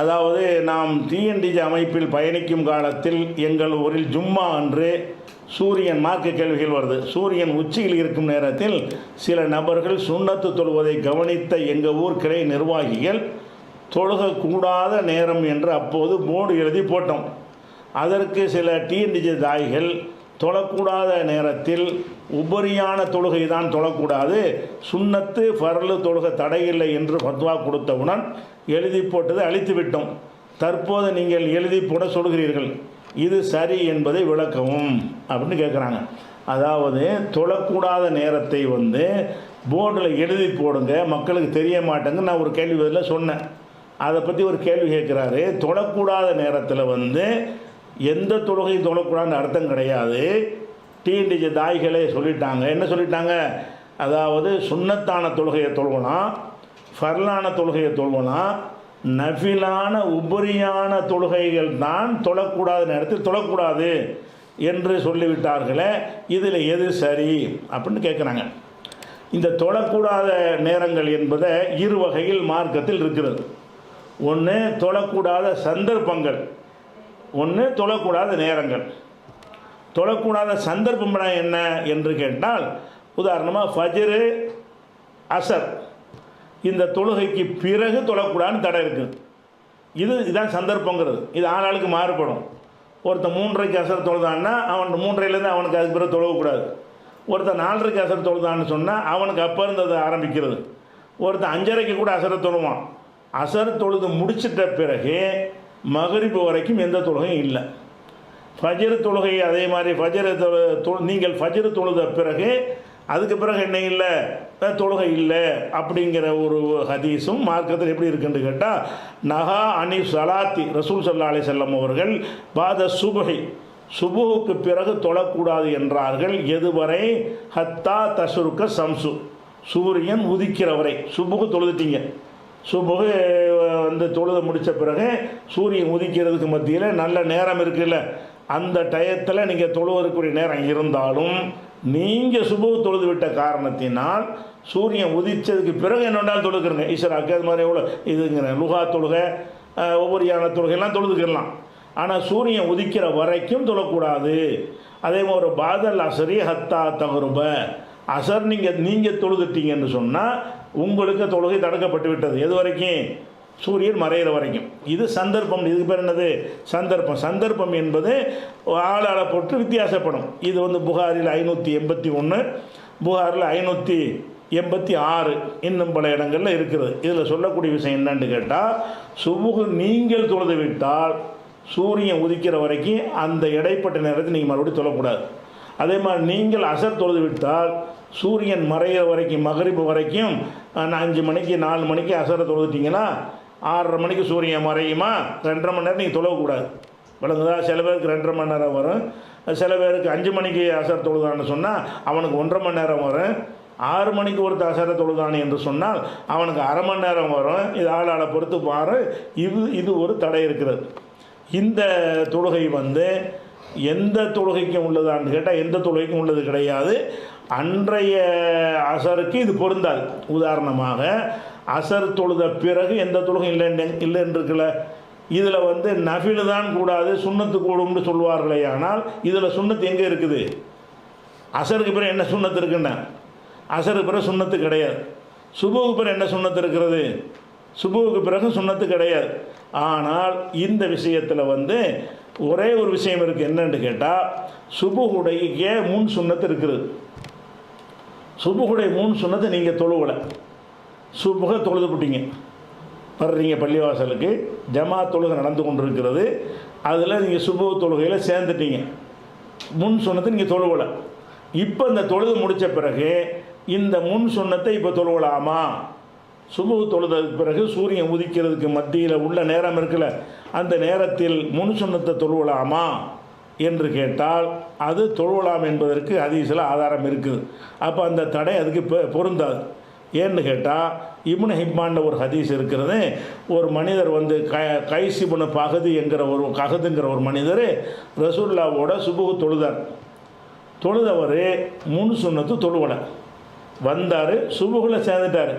அதாவது நாம் டிஎன்டிஜி அமைப்பில் பயணிக்கும் காலத்தில் எங்கள் ஊரில் ஜும்மா அன்று சூரியன் மார்க்க கேள்விகள் வருது. சூரியன் உச்சியில் இருக்கும் நேரத்தில் சில நபர்கள் சுண்ணத்து தொழுவதை கவனித்த எங்கள் ஊர் கிளை நிர்வாகிகள் தொழுகக்கூடாத நேரம் என்று அப்போது போர்டு எழுதி போட்டோம். அதற்கு சில டிஎன்டிஜி தாய்கள் தொழக்கூடாத நேரத்தில் உபரியான தொழுகை தான் தொழக்கூடாது. சுண்ணத்து ஃபர்லு தொழுக தடையில்லை என்று ஃபத்வா கொடுத்தவுடன் எழுதி போட்டதை அழித்து விட்டோம். தற்போது நீங்கள் எழுதி போட சொல்கிறீர்கள். இது சரி என்பதை விளக்கவும் அப்படின்னு கேட்குறாங்க அதாவது தொழக்கூடாத நேரத்தை வந்து போர்டில் எழுதி போடுங்க. மக்களுக்கு தெரிய மாட்டேங்க நான் ஒரு கேள்வி பதில் சொன்னேன். அதை பற்றி ஒரு கேள்வி கேட்குறாரு தொழக்கூடாத நேரத்தில் வந்து எந்த தொழுகையும் தொழக்கூடாதுன்னு அர்த்தம் கிடையாது. டிஎன்டிஜி தாய்களே சொல்லிட்டாங்க. என்ன சொல்லிட்டாங்க? அதாவது சுண்ணத்தான தொழுகையை தொழுகலாம் ஃபர்லான தொழுகையை தொழுகலாம் நஃபிலான உபரியான தொழுகைகள் தான் தொழக்கூடாத நேரத்தில் தொழக்கூடாது என்று சொல்லிவிட்டார்களே இதில் எது சரி அப்படின்னு கேட்குறாங்க. இந்த தொழக்கூடாத நேரங்கள் என்பதை இரு வகையில் மார்க்கத்தில் இருக்கிறது. ஒன்று தொழக்கூடாத சந்தர்ப்பங்கள். ஒன்று தொழக்கூடாத நேரங்கள். தொழக்கூடாத சந்தர்ப்பம்னா என்ன என்று கேட்டால் உதாரணமாக ஃபஜ்ரு அசர் இந்த தொழுகைக்கு பிறகு தொழக்கூடாதுன்னு தடை இருக்குது இது இதுதான் சந்தர்ப்பங்கிறது. இது ஆளாளுக்கு மாறுபடும். ஒருத்தன் மூன்றரைக்கு அசர் தொழுதான்னா அவன் மூன்றையிலேருந்து அவனுக்கு அதுக்கு பிறகு தொழக்கூடாது. ஒருத்தன் நாலரைக்கு அசர் தொழுதான்னு சொன்னால் அவனுக்கு அப்போ இருந்தது ஆரம்பிக்கிறது. ஒருத்தன் அஞ்சரைக்கு கூட அசரை தொழுவான். அசர் தொழுது முடிச்சிட்ட பிறகு மகரிப்பு வரைக்கும் எந்த தொழுகையும் இல்லை. ஃபஜர் தொழுகை அதே மாதிரி ஃபஜர் தொழு நீங்கள் ஃபஜர் தொழுத பிறகு அதுக்கு பிறகு என்ன இல்லை? தொழுகை இல்லை அப்படிங்கிற ஒரு ஹதீஸும் மார்க்கத்தில் எப்படி இருக்குன்னு கேட்டால் நகா அனி சலாத்தி ரசூல் சல்லா அலி செல்லம் அவர்கள் பாத சுபகை சுபுகுக்கு பிறகு தொழக்கூடாது என்றார்கள். எதுவரை? ஹத்தா தசுருக்க சம்சு சூரியன் உதிக்கிற வரை. சுபுகு தொழுதுட்டீங்க. சுபகு வந்து தொழுது முடித்த பிறகு சூரியன் உதிக்கிறதுக்கு மத்தியில் நல்ல நேரம் இருக்குல்ல. அந்த டயத்தில் நீங்கள் தொழுவதற்குரிய நேரம் இருந்தாலும் நீங்கள் சுபகு தொழுது விட்ட காரணத்தினால் சூரியன் உதித்ததுக்கு பிறகு என்னென்னால் தொழுக்கிறங்க ஈஸ்வராக்கு அது மாதிரி எவ்வளோ இதுங்கிற லுகா தொழுகை ஒவ்வொரு யான தொழுகையெல்லாம் தொழுதுக்கிடலாம் ஆனால் சூரியன் உதிக்கிற வரைக்கும் தொழக்கூடாது. அதே மாதிரி ஒரு பாதல் அசரி ஹத்தா தகுருப. அசர் நீங்கள் நீங்கள் தொழுதுட்டீங்கன்னு சொன்னால் உங்களுக்கு தொழுகை தடுக்கப்பட்டு விட்டது. எது வரைக்கும்? சூரியன் மறையிற வரைக்கும். இது சந்தர்ப்பம். இதுக்கு பேர் என்னது? சந்தர்ப்பம். சந்தர்ப்பம் என்பது ஆளாளை போட்டு வித்தியாசப்படும். இது வந்து புகாரில் ஐநூற்றி எண்பத்தி ஒன்று புகாரில் ஐநூற்றி எண்பத்தி ஆறு இன்னும் பல இடங்களில் இருக்கிறது. இதில் சொல்லக்கூடிய விஷயம் என்னன்னு கேட்டால் சுபுகு நீங்கள் தொழுது விட்டால் சூரியன் உதிக்கிற வரைக்கும் அந்த இடைப்பட்ட நேரத்தில் நீங்கள் மறுபடியும் தொழக்கூடாது. அதே மாதிரி நீங்கள் அசர் தொழுது விட்டால் சூரியன் மறையிற வரைக்கும் மகரிப்பு வரைக்கும் அஞ்சு மணிக்கு நாலு மணிக்கு அசரை தொழுதுட்டிங்கன்னா ஆறரை மணிக்கு சூரியன் மறையுமா? ரெண்டரை மணி நேரம் நீங்கள் தொழக்கூடாது. விளங்குதா? சில பேருக்கு ரெண்டரை மணி நேரம் வரும். சில பேருக்கு அஞ்சு மணிக்கு அசர் தொழுதான்னு சொன்னால் அவனுக்கு ஒன்றரை மணி நேரம் வரும். ஆறு மணிக்கு ஒருத்த அசரை தொழுதானே என்று சொன்னால் அவனுக்கு அரை மணி நேரம் வரும். இது ஆளாளை பொறுத்து பாரு. இது இது ஒரு தடை இருக்கிறது. இந்த தொழுகை வந்து எந்த தொழுகைக்கும் உள்ளதான்னு கேட்டால் எந்த தொழுகைக்கும் உள்ளது கிடையாது. அன்றைய அசருக்கு இது பொருந்தாது. உதாரணமாக அசர் தொழுத பிறகு எந்த தொழுகை இல்லை இல்லைன்னு இருக்கல இதில் வந்து நஃபில் தான் கூடாது சுண்ணத்து கூடும்னு சொல்வார்களே ஆனால் இதில் சுண்ணத்து எங்கே இருக்குது? அசருக்கு பிறகு என்ன சுண்ணத்து இருக்குன்னா? அசருக்கு பிறகு சுண்ணத்து கிடையாது. சுபுவுக்கு பிறகு என்ன சுண்ணத்து இருக்கிறது? சுபுவுக்கு பிறகு சுண்ணத்து கிடையாது. ஆனால் இந்த விஷயத்தில் வந்து ஒரே ஒரு விஷயம் இருக்குது என்னன்னு கேட்டால் சுபுகுடைய முன் சுண்ணத்து இருக்கிறது சுபுகுடைய மூணு சுண்ணத்தை நீங்கள் தொழுவலை. சுபுக தொழுது விட்டீங்க வர்றீங்க பள்ளிவாசலுக்கு ஜமா தொழுகை நடந்து கொண்டிருக்கிறது. அதில் நீங்கள் சுபு தொழுகையில் சேர்ந்துட்டீங்க. முன் சொன்னதை நீங்கள் தொழுவலை. இப்போ இந்த தொழுது முடித்த பிறகு இந்த முன் சொன்னத்தை இப்போ தொழுவலாமா? சுபு தொழுதற்கு பிறகு சூரியன் உதிக்கிறதுக்கு மத்தியில் உள்ள நேரம் இருக்கல அந்த நேரத்தில் முன் சுண்ணத்தை தொழுவலாமா என்று கேட்டால் அது தொழுவலாம் என்பதற்கு ஹதீஸில் ஆதாரம் இருக்குது. அப்போ அந்த தடை அதுக்கு பொருந்தாது. ஏன்னு கேட்டால் இப்னு ஹிப்பான்ல ஒரு ஹதீஸ் இருக்கிறது ஒரு மனிதர் வந்து க கைசிபுன பகுதி என்கிற ஒரு ககதுங்கிற ஒரு மனிதர் ரசூல்லாவோட சுபுகு தொழுதார். தொழுதவர் முன் சுண்ணத்து தொழுவலை. வந்தார் சுபுகில் சேர்ந்துட்டார்.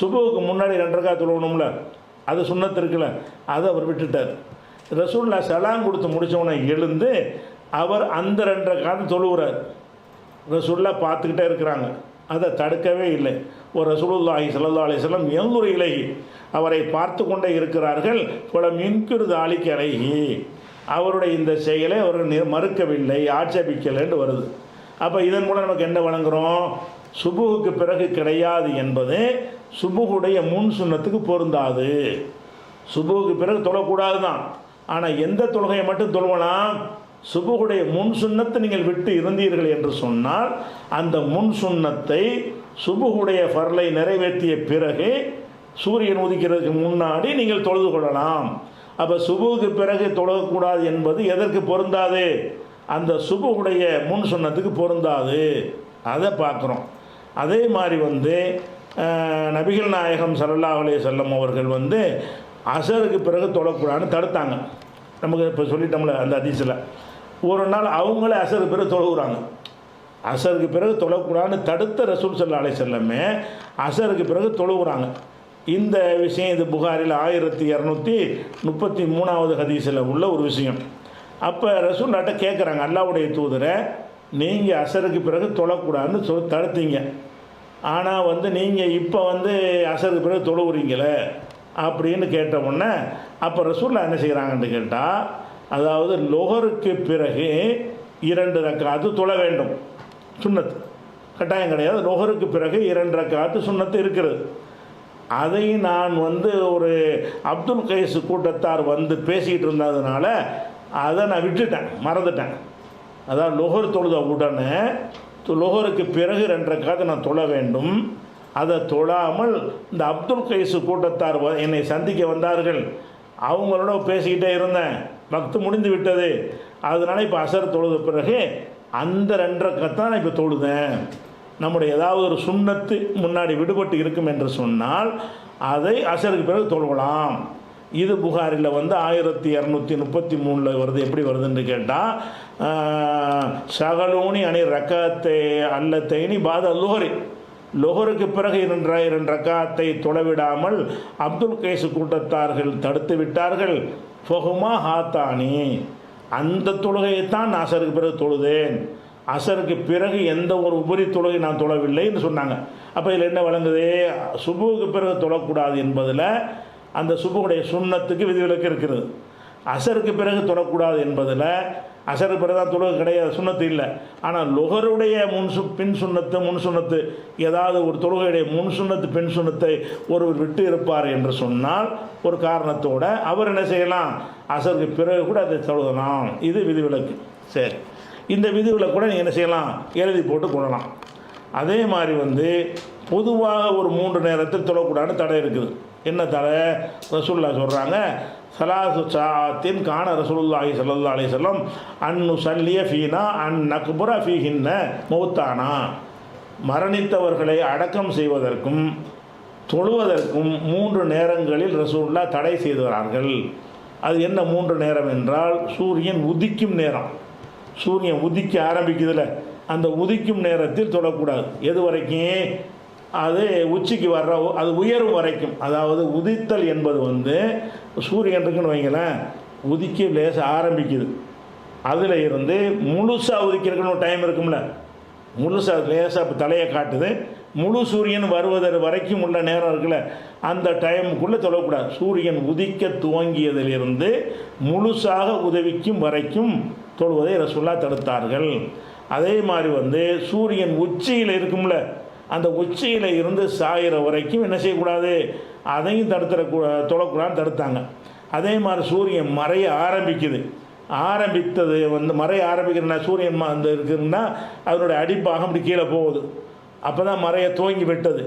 சுபுவுக்கு முன்னாடி ரெண்டரைக்கா தொழுவணும்ல? அது சுண்ணத்து அதை அவர் விட்டுட்டார். ரசூல்லா சலாம் கொடுத்து முடித்தவனை எழுந்து அவர் அந்த ரெண்டரை காலம் தொழுகிறார் ரசூல்லா பார்த்துக்கிட்டே இருக்கிறாங்க. அதை தடுக்கவே இல்லை. ஒரு ரசூலுல்லாஹி சல்லா அலைஹி வஸல்லம் எங்குரு இலகி அவரை பார்த்து கொண்டே இருக்கிறார்கள். பல மின்கிருது ஆலிக்கு அழகி அவருடைய இந்த செயலை அவர் மறுக்கவில்லை. ஆட்சேபிக்கலைன்னு வருது. அப்போ இதன் மூலம் நமக்கு என்ன வழங்குகிறோம் சுபுவுக்கு பிறகு கிடையாது என்பது சுபுகுடைய முன் சுண்ணத்துக்கு பொருந்தாது. சுபுவுக்கு பிறகு தொழக்கூடாது தான் ஆனால் எந்த தொழுகையை மட்டும் தொழுவலாம்? சுபுகுடைய முன் சுண்ணத்தை நீங்கள் விட்டு இருந்தீர்கள் என்று சொன்னால் அந்த முன் சுண்ணத்தை சுபுகுடைய ஃபர்லை நிறைவேற்றிய பிறகு சூரியன் உதிக்கிறதுக்கு முன்னாடி நீங்கள் தொழுது கொள்ளலாம். அப்போ சுபுவுக்கு பிறகு தொழக்கூடாது என்பது எதற்கு பொருந்தாது? அந்த சுபுகுடைய முன் சுண்ணத்துக்கு பொருந்தாது. அதை பார்க்குறோம். அதே மாதிரி வந்து நபிகள் நாயகம் ஸல்லல்லாஹு அலே செல்லம் அவர்கள் வந்து அசருக்கு பிறகு தொழக்கூடாதுன்னு தடுத்தாங்க. நமக்கு இப்போ சொல்லிட்டோம்ல அந்த அதிசயில் ஒரு நாள் அவங்களே அசருக்கு பிறகு தொழுகிறாங்க அசருக்கு பிறகு தொழக்கூடாதுன்னு தடுத்த ரசூல் சல்லா அலே செல்லமே அசருக்கு பிறகு தொழுகிறாங்க இந்த விஷயம் இது புகாரில் ஆயிரத்தி இரநூத்தி முப்பத்தி மூணாவது ஹதீஸில் உள்ள ஒரு விஷயம். அப்போ ரசூல்லாட்ட கேட்குறாங்க அல்லாவுடைய தூதரை நீங்கள் அசருக்கு பிறகு தொழக்கூடாதுன்னு சொல் தடுத்தீங்க. ஆனால் வந்து நீங்கள் இப்போ வந்து அசருக்கு பிறகு தொழுவுறீங்களே அப்படின்னு கேட்ட உடனே அப்போ ரசூல்லா என்ன செய்கிறாங்கன்னு கேட்டால் அதாவது லொஹருக்கு பிறகு இரண்டு ரக்காத்து தொழ வேண்டும். சுண்ணத்து. கட்டாயம் கிடையாது. லொஹருக்கு பிறகு இரண்டு ரக்காத்து சுண்ணத்து இருக்கிறது. அதை நான் வந்து ஒரு அப்துல் கைஸ் கூட்டத்தார் வந்து பேசிக்கிட்டு இருந்ததுனால அதை நான் விட்டுட்டேன். மறந்துட்டேன். அதாவது லொஹர் தொழுத உடனே துலோகருக்கு பிறகு ரெண்டரை கதை நான் தொழ வேண்டும். அதை தொழாமல் இந்த அப்துல் கைசு கூட்டத்தார் என்னை சந்திக்க வந்தார்கள். அவங்களோட பேசிக்கிட்டே இருந்தேன். பக்து முடிந்து விட்டது. அதனால் இப்போ அசர் தொழுத பிறகு அந்த ரெண்டரை கத்தான் நான் இப்போ தொழுதேன். நம்முடைய ஏதாவது ஒரு சுண்ணத்து முன்னாடி விடுபட்டு இருக்கும் என்று சொன்னால் அதை அசருக்கு பிறகு தொழுகலாம். இது புகாரில் வந்து ஆயிரத்தி இரநூத்தி முப்பத்தி மூணில் வருது. எப்படி வருதுன்னு கேட்டால் சகலூனி அணி ரக்கத்தை அல்லத்தைனி பாத லோஹரி லொஹருக்கு பிறகு இரண்டு இரண்டு ரக்காத்தை தொலைவிடாமல் அப்துல் கைஸ் கூட்டத்தார்கள் தடுத்து விட்டார்கள். ஃபொஹுமா ஹாத்தானி. அந்த தொழுகையைத்தான் நான் அசருக்கு பிறகு தொழுதேன். அசருக்கு பிறகு எந்த ஒரு உபரி தொழுகை நான் தொழவில்லைன்னு சொன்னாங்க. அப்போ இதில் என்ன வழங்குது? சுபுவுக்கு பிறகு தொழக்கூடாது என்பதில் அந்த சுபுடைய சுண்ணத்துக்கு விதிவிலக்கு இருக்கிறது அசருக்கு பிறகு தொழக்கூடாது என்பதில் அசருக்கு பிறகு தான் தொழுகை கிடையாது சுண்ணத்து இல்லை. ஆனால் லுகருடைய முன் சு பின் சுண்ணத்து முன் சுண்ணத்து ஏதாவது ஒரு தொழுகையுடைய முன் சுண்ணத்து பின் சுண்ணத்தை ஒருவர் விட்டு இருப்பார் என்று சொன்னால் ஒரு காரணத்தோட அவர் என்ன செய்யலாம்? அசருக்கு பிறகு கூட அதை தொழுகலாம். இது விதிவிலக்கு. சரி. இந்த விதிவிலக்கு கூட நீங்கள் என்ன செய்யலாம்? எழுதி போட்டு கொள்ளலாம். அதே மாதிரி வந்து பொதுவாக ஒரு மூன்று நேரத்தில் தொழக்கூடாதுன்னு தடை இருக்குது. என்ன தலை? ரசூல்லா சொல்கிறாங்க சலாசு சாத்தின் காண ரசூலுல்லாஹி சல்லா அலி சொல்லம் அன்னு சல்லிய ஃபீனா அன் நக்புர ஃபீஹின்ன மௌத்தானா? மரணித்தவர்களை அடக்கம் செய்வதற்கும் தொழுவதற்கும் மூன்று நேரங்களில் ரசூல்லா தடை செய்தார்கள் அது என்ன மூன்று நேரம் என்றால் சூரியன் உதிக்கும் நேரம். சூரியன் உதிக்க ஆரம்பிக்குதுல அந்த உதிக்கும் நேரத்தில் தொடக்கூடாது. எது வரைக்கும்? அது உச்சிக்கு வர்ற அது உயரும் வரைக்கும். அதாவது உதித்தல் என்பது வந்து சூரியன் இருக்குன்னு வைங்களேன் உதிக்க லேச ஆரம்பிக்குது. அதில் இருந்து முழுசாக உதிக்கிறதுக்குன்னு ஒரு டைம் இருக்கும்ல. முழுசாக லேசாக இப்போ தலையை காட்டுது. முழு சூரியன் வருவதற்கு வரைக்கும் உள்ள நேரம் இருக்குல்ல. அந்த டைமுக்குள்ளே சொல்லக்கூடாது சூரியன் உதிக்க துவங்கியதிலிருந்து முழுசாக உதவிக்கும் வரைக்கும் தொழுவதை ரசுல்லா தடுத்தார்கள். அதே மாதிரி வந்து சூரியன் உச்சியில் இருக்கும்ல. அந்த உச்சியில் இருந்து சாயிற வரைக்கும் என்ன செய்யக்கூடாது? அதையும் தடுத்துட தொழக்கூடாதுன்னு தடுத்தாங்க. அதே மாதிரி சூரியன் மறைய ஆரம்பிக்குது. ஆரம்பித்தது வந்து மறைய ஆரம்பிக்கிறனா சூரியன் அந்த இருக்குதுன்னா அதனுடைய அடிப்பாகம் இப்படி கீழே போகுது. அப்போ தான் மறைய துவங்கி விட்டது.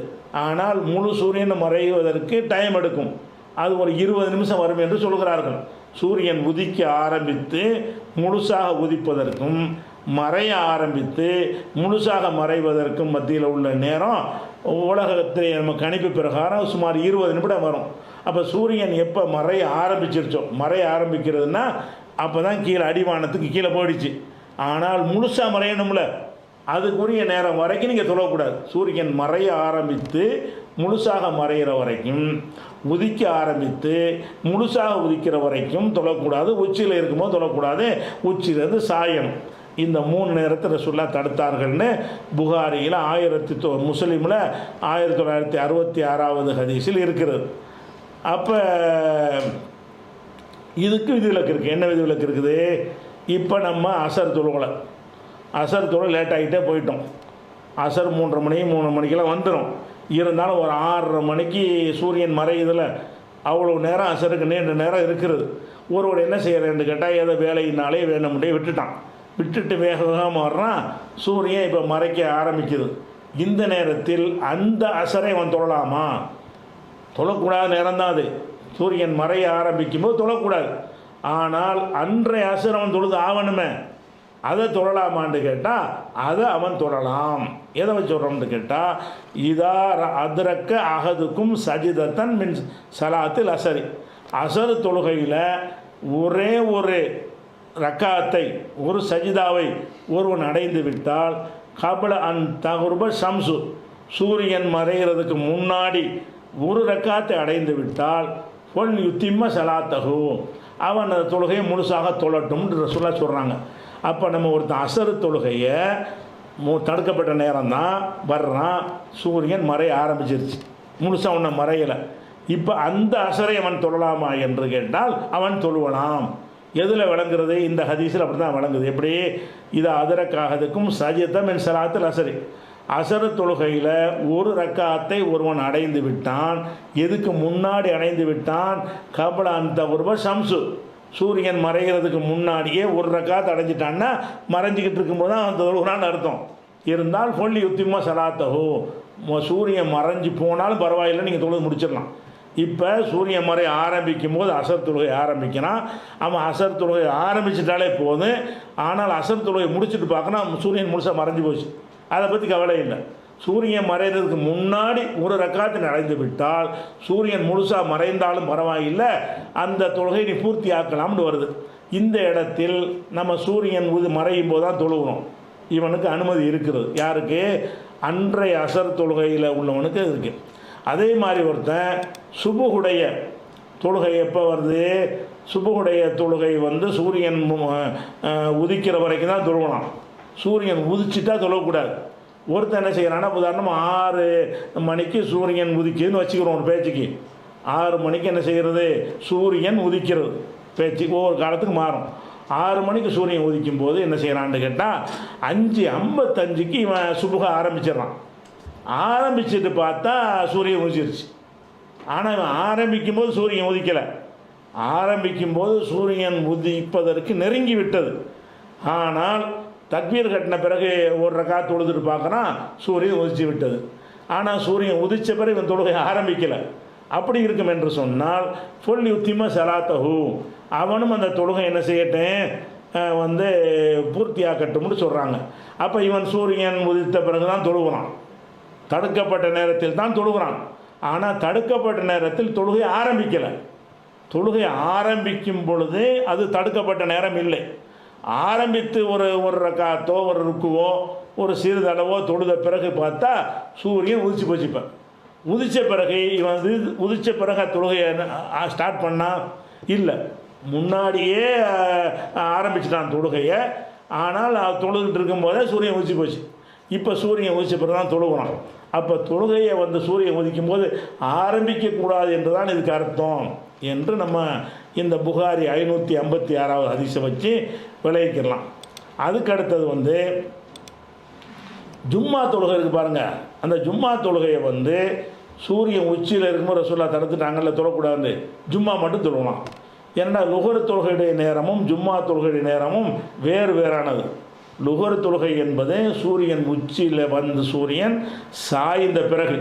ஆனால் முழு சூரியன் மறைவதற்கு டைம் எடுக்கும். அது ஒரு இருபது நிமிஷம் வரும் என்று சொல்கிறார்கள் சூரியன் உதிக்க ஆரம்பித்து முழுசாக உதிப்பதற்கும் மறைய ஆரம்பித்து முழுசாக மறைவதற்கும் மத்தியில் உள்ள நேரம் உலகத்திலே நம்ம கணிப்பு பிரகாரம் சுமார் இருபது நிமிடம் வரும். அப்போ சூரியன் எப்போ மறைய ஆரம்பிச்சிருச்சோ மறைய ஆரம்பிக்கிறதுனா அப்போ தான் கீழே அடிவானத்துக்கு கீழே போயிடுச்சு. ஆனால் முழுசாக மறையணும்ல. அதுக்குரிய நேரம் வரைக்கும் நீங்கள் தொழக்கூடாது சூரியன் மறைய ஆரம்பித்து முழுசாக மறையிற வரைக்கும் உதிக்க ஆரம்பித்து முழுசாக உதிக்கிற வரைக்கும் தொழக்கூடாது உச்சியில் இருக்கும்போது தொழக்கூடாது உச்சியிலேருந்து சாயணும். இந்த மூணு நேரத்தை ரசுல்லா தடுத்தார்கள்னு புகாரியில் ஆயிரத்தி தொ முஸ்லீமில் ஆயிரத்தி தொள்ளாயிரத்தி அறுபத்தி ஆறாவது ஹதீஸில் இருக்கிறது. அப்போ இதுக்கு விதிவிலக்கு இருக்குது என்ன விதிவிலக்கு இருக்குது? இப்போ நம்ம அசர் தொழுகலை. அசர் தொழில் லேட் ஆகிட்டே போயிட்டோம். அசர் மூன்றரை மணி மூணு மணிக்கெல்லாம் வந்துடும் இருந்தாலும் ஒரு ஆறரை மணிக்கு சூரியன் மறையுதில் அவ்வளோ நேரம் அசருக்கு நீண்ட நேரம் இருக்கிறது. ஒருவர் என்ன செய்கிறேன்னு கேட்டால் ஏதோ வேலையினாலே வேணும்னே விட்டுட்டான். விட்டுட்டு வேகமாக வர்றான் சூரியன் இப்போ மறைக்க ஆரம்பிக்குது. இந்த நேரத்தில் அந்த அசரை அவன் தொழலாமா? தொழக்கூடாத நேரம் தான் அது. சூரியன் மறைய ஆரம்பிக்கும் போது தொழக்கூடாது. ஆனால் அன்றைய அசர் அவன் தொழுது ஆவணுமே. அதை தொழலாமான்னு கேட்டால் அதை அவன் தொழலாம். எதை வச்சு சொல்கிறோம்னு கேட்டால் இதா அதிரக்க அகதுக்கும் சஜிதத்தன் மின் சலாத்தில் அசரி. அசர் தொழுகையில் ஒரே ஒரு ரக்காத்தை ஒரு சஜிதாவை ஒருவன் அடைந்து விட்டால் கபல அன் தகுர்ப சம்சு சூரியன் மறைகிறதுக்கு முன்னாடி ஒரு ரக்காத்தை அடைந்து விட்டால் பொன் யுத்திம்ம சலாத்தகு அவன் அந்த தொழுகையை முழுசாக தொழட்டும்ன்ற சொல்ல சொல்கிறாங்க அப்போ நம்ம ஒருத்தன் அசரு தொழுகையை மு தடுக்கப்பட்ட நேரம் தான் வர்றான் சூரியன் மறைய ஆரம்பிச்சிருச்சு. முழுசாக உன்னை மறையலை. இப்போ அந்த அசரை அவன் தொழலாமா என்று கேட்டால் அவன் தொழுவலாம். எதில் விளங்குறது? இந்த ஹதீஸில் அப்படி தான் விளங்குது. எப்படி? இது அதரக்காகதுக்கும் சஜித்தம் என் சலாத்தில் அசரி. அசரு தொழுகையில் ஒரு ரக்காத்தை ஒருவன் அடைந்து விட்டான். எதுக்கு முன்னாடி அடைந்து விட்டான்? கபல அந்த ஒருவர் ஷம்சு. சூரியன் மறைகிறதுக்கு முன்னாடியே ஒரு ரக்காத்து அடைஞ்சிட்டான்னா மறைஞ்சிக்கிட்டு இருக்கும்போது தான் அந்த தொழுகிறான்னு அர்த்தம். இருந்தால் கொல்லி யுத்திமா சலாத்தகோ சூரியன் மறைஞ்சு போனாலும் பரவாயில்லை நீங்கள் தொழுது முடிச்சிடலாம். இப்போ சூரியன் மறை ஆரம்பிக்கும் போது அசர் தொழுகை ஆரம்பிக்கிறான் அவன் அசர் தொழுகை ஆரம்பிச்சிட்டாலே போதும். ஆனால் அசர் தொழுகை முடிச்சுட்டு பார்க்கணும் சூரியன் முழுசாக மறைஞ்சு போச்சு. அதை பற்றி கவலை இல்லை. சூரியன் மறைகிறதுக்கு முன்னாடி ஒரு ரக்காத்து நடந்து விட்டால் சூரியன் முழுசாக மறைந்தாலும் பரவாயில்லை அந்த தொழுகை நீ பூர்த்தி ஆக்கலாம்னு வருது. இந்த இடத்தில் நம்ம சூரியன் உது மறையும் போது தான் தொழுகிறோம். இவனுக்கு அனுமதி இருக்கிறது. யாருக்கு? அன்றைய அசர் தொழுகையில் உள்ளவனுக்கு இருக்குது அதே மாதிரி ஒருத்தன் சுபுகுடைய தொழுகை எப்போ வருது? சுபுகுடைய தொழுகை வந்து சூரியன் உதிக்கிற வரைக்கும் தான் தொழுவலாம். சூரியன் உதிச்சிட்டா தொழக்கூடாது. ஒருத்தன் என்ன செய்கிறான்னா உதாரணமாக ஆறு மணிக்கு சூரியன் உதிக்குதுன்னு வச்சுக்கிறோம் ஒரு பேச்சுக்கு. ஆறு மணிக்கு என்ன செய்கிறது சூரியன் உதிக்கிறது. பேச்சு ஒவ்வொரு காலத்துக்கு மாறும். ஆறு மணிக்கு சூரியன் உதிக்கும் போது என்ன செய்கிறான்னு கேட்டால் அஞ்சு ஐம்பத்தஞ்சுக்கு இவன் சுபுக ஆரம்பிச்சிடுறான். ஆரம்பிச்சிட்டு பார்த்தா சூரியன் உதிச்சிருச்சு. ஆனால் இவன் ஆரம்பிக்கும் போது சூரியன் உதிக்கலை. ஆரம்பிக்கும் போது சூரியன் உதிப்பதற்கு நெருங்கி விட்டது. ஆனால் தக்வீர் கட்டின பிறகு ஒரு ரக்கா தொழுதுட்டு பார்க்குறான் சூரியன் உதிச்சு விட்டது. ஆனால் சூரியன் உதித்த பிறகு இவன் தொழுகை ஆரம்பிக்கலை. அப்படி இருக்கும் என்று சொன்னால் ஃபுல் யுத்திம சலாத்தஹு. அவனும் அந்த தொழுகை என்ன செய்யட்டேன் வந்து பூர்த்தியாக்கட்டும்னு சொல்கிறாங்க அப்போ இவன் சூரியன் உதித்த பிறகு தான் தொழுகிறான். தடுக்கப்பட்ட நேரத்தில் தான் தொழுகிறான். ஆனால் தடுக்கப்பட்ட நேரத்தில் தொழுகை ஆரம்பிக்கலை. தொழுகை ஆரம்பிக்கும் பொழுது அது தடுக்கப்பட்ட நேரம் இல்லை. ஆரம்பித்து ஒரு ஒரு ரக்காத்தோ ஒரு ருக்குவோ ஒரு சிறிதளவோ தொழுத பிறகு பார்த்தா சூரியன் உதிச்சு போச்சு இப்போ உதித்த பிறகு இவன் வந்து உதித்த பிறகு தொழுகையை ஸ்டார்ட் பண்ணால் இல்லை. முன்னாடியே ஆரம்பிச்சிட்டான் தொழுகையை. ஆனால் தொழுகிட்டு தொழுதுட்டு இருக்கும்போதே சூரியன் உதிச்சு போச்சு. இப்போ சூரியன் உதிச்ச பிறகு தான் தொழுகிறான். அப்போ தொழுகையை வந்து சூரியன் உதிக்கும் போது ஆரம்பிக்கக்கூடாது என்று தான் இதுக்கு அர்த்தம் என்று நம்ம இந்த புகாரி ஐநூற்றி ஐம்பத்தி ஆறாவது அதிசம் வச்சு விளைவிக்கலாம் அதுக்கு அடுத்தது வந்து ஜும்மா தொழுகை இருக்குது பாருங்கள் அந்த ஜும்மா தொழுகையை வந்து சூரியன் உச்சியில் இருக்கும்போது ரசோல்லா தடுத்துட்டாங்கல்ல தொழக்கூடாது ஜும்மா மட்டும் தொழுகலாம். ஏன்னா லுகர் தொழுகையுடைய நேரமும் ஜும்மா தொழுகையுடைய நேரமும் வேறு வேறானது. லுகர் தொழுகை என்பது சூரியன் உச்சியில் வந்து சூரியன் சாய்ந்த பிறகு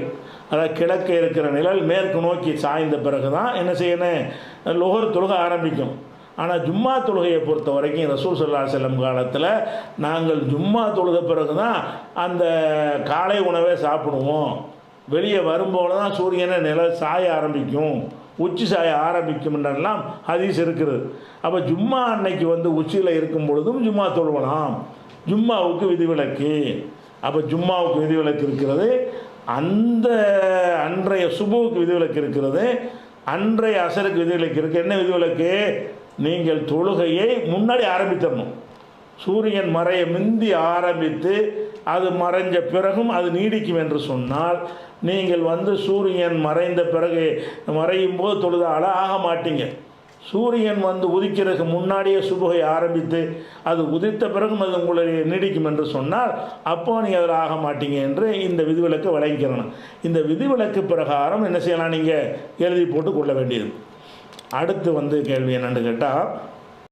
அதாவது கிழக்கே இருக்கிற நிழல் மேற்கு நோக்கி சாய்ந்த பிறகு தான் என்ன செய்யணும்? லுகர் தொழுகை ஆரம்பிக்கும். ஆனால் ஜும்மா தொழுகையை பொறுத்த வரைக்கும் ரசூல் சல்லா செல்லம் காலத்தில் நாங்கள் ஜும்மா தொழுத பிறகு தான் அந்த காலை உணவை சாப்பிடுவோம். வெளியே வரும்போது தான் சூரியனை நில சாய ஆரம்பிக்கும். உச்சி சாய ஆரம்பிக்கும்ன்றெல்லாம் ஹதீஸ் இருக்கிறது அப்போ ஜும்மா அன்னைக்கு வந்து உச்சியில் இருக்கும் பொழுதும் ஜும்மா தொழுவலாம். ஜும்மாவுக்கு விதிவிலக்கு. அப்போ ஜும்மாவுக்கு விதிவிலக்கு இருக்கிறது. அந்த அன்றைய சுபுவுக்கு விதிவிலக்கு இருக்கிறது. அன்றைய அசருக்கு விதிவிலக்கு இருக்குது என்ன விதிவிலக்கு? நீங்கள் தொழுகையை முன்னாடி ஆரம்பித்தரணும். சூரியன் மறைய முந்தி ஆரம்பித்து அது மறைஞ்ச பிறகும் அது நீடிக்கும் என்று சொன்னால் நீங்கள் வந்து சூரியன் மறைந்த பிறகு மறையும் போது தொழுதால? ஆக மாட்டீங்க. சூரியன் வந்து உதிக்கிறதுக்கு முன்னாடியே சுபுகை ஆரம்பித்து அது உதித்த பிறகும் அது உங்களை நீடிக்கும் என்று சொன்னால் அப்போ நீங்கள் அதில் ஆக மாட்டீங்க என்று இந்த விதிவிலக்கு வழங்கிக்கிறணும் இந்த விதிவிலக்கு பிரகாரம் என்ன செய்யலாம் நீங்கள் எழுதி போட்டு கொள்ள வேண்டியது. அடுத்து வந்து கேள்வி என்னென்னு கேட்டால்